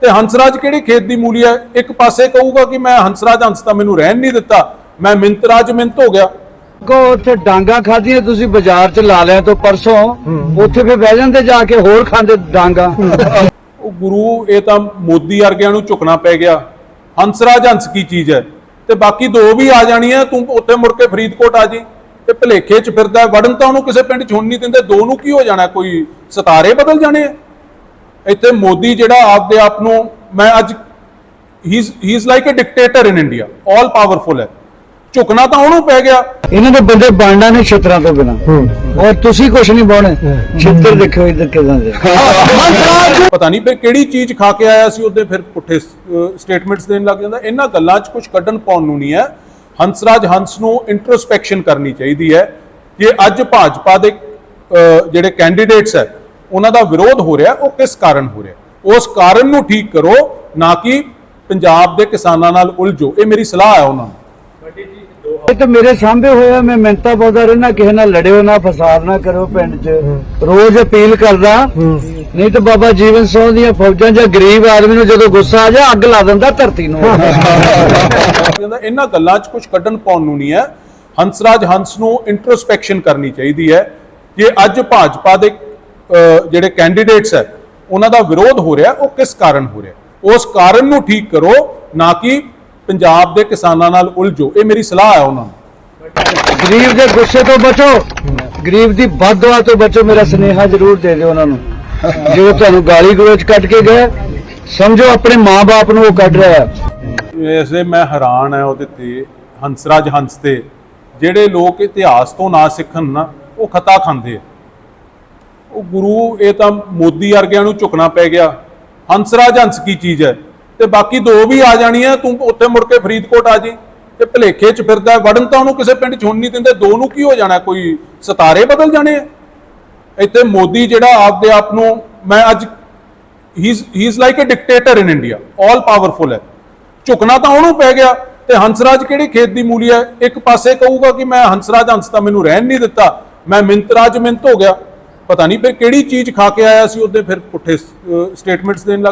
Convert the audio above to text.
ਤੇ ਹੰਸਰਾਜ ਕਿਹੜੀ ਖੇਤ ਦੀ ਮੂਲੀ ਹੈ? ਇੱਕ ਪਾਸੇ ਕਹੂਗਾ ਕਿ ਮੈਂ ਹੰਸਰਾਜ ਹੰਸ ਤਾਂ ਮੈਨੂੰ ਰਹਿਣ ਨਹੀਂ ਦਿੱਤਾ। ਮੈਂ ਮਿੰਤਰਾਜ ਮਿੰਤ ਹੋ ਗਿਆ। ਕੋ ਉੱਥੇ ਡਾਂਗਾ ਖਾਧੀਆਂ ਤੁਸੀਂ ਬਾਜ਼ਾਰ 'ਚ ਲਾ ਲਿਆ ਤੋਂ ਪਰਸੋਂ ਉੱਥੇ ਫੇ ਬਹਿ ਜਾਂਦੇ ਜਾ ਕੇ ਹੋਰ ਖਾਂਦੇ ਡਾਂਗਾ। ਉਹ ਗੁਰੂ ਇਹ ਤਾਂ ਮੋਦੀ ਵਰਗਿਆਂ ਨੂੰ ਝੁਕਣਾ ਪੈ ਗਿਆ। ਹੰਸਰਾਜ ਹੰਸ ਕੀ ਚੀਜ਼ ਹੈ? ਤੇ ਬਾਕੀ ਦੋ ਵੀ ਆ ਜਾਣੀਆਂ ਤੂੰ ਉੱਥੇ ਮੁੜ ਕੇ ਫਰੀਦਕੋਟ ਆ ਜੀ। ਤੇ ਭਲੇਖੇ ਚ ਫਿਰਦਾ ਹੈ। ਵੜਨ ਤਾਂ ਉਹਨੂੰ ਕਿਸੇ ਪਿੰਡ ਚ ਹੁਣ ਨਹੀਂ ਦਿੰਦੇ ਦੋ ਨੂੰ ਕੀ ਹੋ ਜਾਣਾ? ਕੋਈ ਸਿਤਾਰੇ ਬਦਲ ਜਾਣੇ ਆ? ਇੱਥੇ ਮੋਦੀ ਜਿਹੜਾ ਆਪਦੇ ਆਪ ਨੂੰ ਮੈਂ ਅੱਜ ਹੀ he is like a dictator in India all powerful ਹੈ। ਝੁਕਣਾ ਤਾਂ ਉਹਨੂੰ ਪੈ ਗਿਆ। ਇਹਨਾਂ ਦੇ ਬੰਦੇ ਬਣਨਾ ਨਹੀਂ ਛਿੱਤਰਾਂ ਤੋਂ ਬਿਨਾ। ਔਰ ਤੁਸੀਂ ਕੁਛ ਨਹੀਂ ਬਾਉਣੇ। ਛਿੱਤਰ ਦੇਖੋ ਇੱਧਰ ਕਿਦਾਂ ਦੇ ਪਤਾ ਨਹੀਂ ਫਿਰ ਕਿਹੜੀ ਚੀਜ਼ ਖਾ ਕੇ ਆਇਆ ਸੀ ਉਹਦੇ ਫਿਰ ਪੁੱਠੇ ਸਟੇਟਮੈਂਟਸ ਦੇਣ ਲੱਗ ਜਾਂਦਾ। ਇਹਨਾਂ ਗੱਲਾਂ 'ਚ ਕੁਝ ਕੱਢਣ ਪਾਉਣ ਨੂੰ ਨਹੀਂ ਹੈ। ਹੰਸਰਾਜ ਹੰਸ ਨੂੰ ਇੰਟਰੋਸਪੈਕਸ਼ਨ ਕਰਨੀ ਚਾਹੀਦੀ ਹੈ ਕਿ ਅੱਜ ਭਾਜਪਾ ਦੇ ਜਿਹੜੇ ਕੈਂਡੀਡੇਟਸ ਹੈ ਉਹਨਾਂ ਦਾ ਵਿਰੋਧ ਹੋ ਰਿਹਾ ਉਹ ਕਿਸ ਕਾਰਨ ਹੋ ਰਿਹਾ? ਉਸ ਕਾਰਨ ਨੂੰ ਠੀਕ ਕਰੋ ਨਾ ਕਿ ਪੰਜਾਬ ਦੇ ਕਿਸਾਨਾਂ ਨਾਲ ਉਲਝੋ। ਇਹ ਮੇਰੀ ਸਲਾਹ ਹੈ ਉਹਨਾਂ ਨੂੰ। ਇਹ ਤਾਂ ਮੇਰੇ ਸਾਹਮਣੇ ਹੋਇਆ ਮੈਂ ਮਿੰਤਾ ਪਾਉਂਦਾ ਰਹਿਣਾ ਕਿਸੇ ਨਾਲ ਲੜਿਓ ਨਾ ਫਸਾਦ ਨਾ ਕਰੋ ਪਿੰਡ 'ਚ। ਰੋਜ਼ ਅਪੀਲ ਕਰਦਾ ਨਹੀਂ ਤਾਂ ਬਾਬਾ ਜੀਵਨ ਸਿੰਘ ਦੀਆਂ ਫੌਜਾਂ ਜਾਂ ਗਰੀਬ ਆਦਮੀ ਨੂੰ ਜਦੋਂ ਗੁੱਸਾ ਆ ਜਾ ਅੱਗ ਲਾ ਦਿੰਦਾ ਧਰਤੀ ਨੂੰ। ਕਹਿੰਦਾ ਇਹਨਾਂ ਗੱਲਾਂ 'ਚ ਕੁਝ ਕੱਢਣ ਪਾਉਣ ਨੂੰ ਨਹੀਂ ਹੈ। ਹੰਸਰਾਜ ਹੰਸ ਨੂੰ ਇੰਟਰੋਸਪੈਕਸ਼ਨ ਕਰਨੀ ਚਾਹੀਦੀ ਹੈ ਕਿ ਅੱਜ ਭਾਜਪਾ ਦੇ ਜਿਹੜੇ ਕੈਂਡੀਡੇਟਸ ਹੈ ਉਹਨਾਂ ਦਾ ਵਿਰੋਧ ਹੋ ਰਿਹਾ ਉਹ ਕਿਸ ਕਾਰਨ ਹੋ ਰਿਹਾ? ਉਸ ਕਾਰਨ ਨੂੰ ਠੀਕ ਕਰੋ ਨਾ ਕਿ ਪੰਜਾਬ ਦੇ ਕਿਸਾਨਾਂ ਨਾਲ ਉਲਝੋ। ਇਹ ਮੇਰੀ ਸਲਾਹ ਹੈ ਉਹਨਾਂ ਨੂੰ। ਗਰੀਬ ਦੇ ਗੁੱਸੇ ਤੋਂ ਬਚੋ। ਗਰੀਬ ਦੀ ਬਦਦੁਆ ਤੋਂ ਬਚੋ। ਮੇਰਾ ਸਨੇਹਾ ਜ਼ਰੂਰ ਦੇ ਦਿਓ ਉਹਨਾਂ ਨੂੰ। ਜਦੋਂ ਤੁਹਾਨੂੰ ਗਾਲੀ ਗਲੋਚ ਕੱਢ ਕੇ ਗਏ ਸਮਝੋ ਆਪਣੇ ਮਾਂ-ਬਾਪ ਨੂੰ ਉਹ ਕੱਢ ਰਿਹਾ ਹੈ। ਮੈਂ ਹੈਰਾਨ ਹੈ ਉਹਦੇ ਤੇ ਹੰਸਰਾਜ ਹੰਸ ਤੇ। ਜਿਹੜੇ ਲੋਕ ਇਤਿਹਾਸ ਤੋਂ ਨਾ ਸਿੱਖਣ ਨਾ ਉਹ ਖਤਾ ਖਾਂਦੇ ਆ। ਉਹ ਗੁਰੂ, ਇਹ ਤਾਂ ਮੋਦੀ ਵਰਗਿਆਂ ਨੂੰ ਝੁਕਣਾ ਪੈ ਗਿਆ। ਹੰਸਰਾਜ ਹੰਸ ਕੀ ਚੀਜ਼ ਹੈ? ਤੇ ਬਾਕੀ ਦੋ ਵੀ ਆ ਜਾਣੀਆਂ, ਤੂੰ ਉੱਥੇ ਮੁੜ ਕੇ ਫਰੀਦਕੋਟ ਆ ਜੀ। ਤੇ ਭਲੇਖੇ ਚ ਫਿਰਦਾ ਵੜਨ ਤਾਂ ਉਹਨੂੰ ਕਿਸੇ ਪਿੰਡ ਚ ਹੁਣ ਨਹੀਂ ਦਿੰਦੇ, ਦੋ ਨੂੰ ਕੀ ਹੋ ਜਾਣਾ, ਕੋਈ ਸਿਤਾਰੇ ਬਦਲ ਜਾਣੇ ਆ? ਇੱਥੇ ਮੋਦੀ ਜਿਹੜਾ ਆਪਦੇ ਆਪ ਨੂੰ, ਮੈਂ ਅੱਜ ਹੀ he is like a dictator in India all powerful ਹੈ। ਝੁਕਣਾ ਤਾਂ ਉਹਨੂੰ ਪੈ ਗਿਆ, ਤੇ ਹੰਸਰਾਜ ਕਿਹੜੀ ਖੇਤ ਦੀ ਮੂਲੀ ਹੈ? ਇੱਕ ਪਾਸੇ ਕਹੂਗਾ ਕਿ ਮੈਂ ਹੰਸਰਾਜ ਹੰਸ ਤਾਂ ਮੈਨੂੰ ਰਹਿਣ ਨਹੀਂ ਦਿੱਤਾ, ਮੈਂ ਮਿੰਤਰਾਜ ਮਿੰਤ ਹੋ ਗਿਆ। ਪਤਾ ਨਹੀਂ ਫਿਰ ਕਿਹੜੀ ਚੀਜ਼ ਖਾ ਕੇ ਆਇਆ ਸੀ, ਉਹਦੇ ਫਿਰ ਪੁੱਠੇ ਸਟੇਟਮੈਂਟਸ ਦੇਣ ਲੱਗ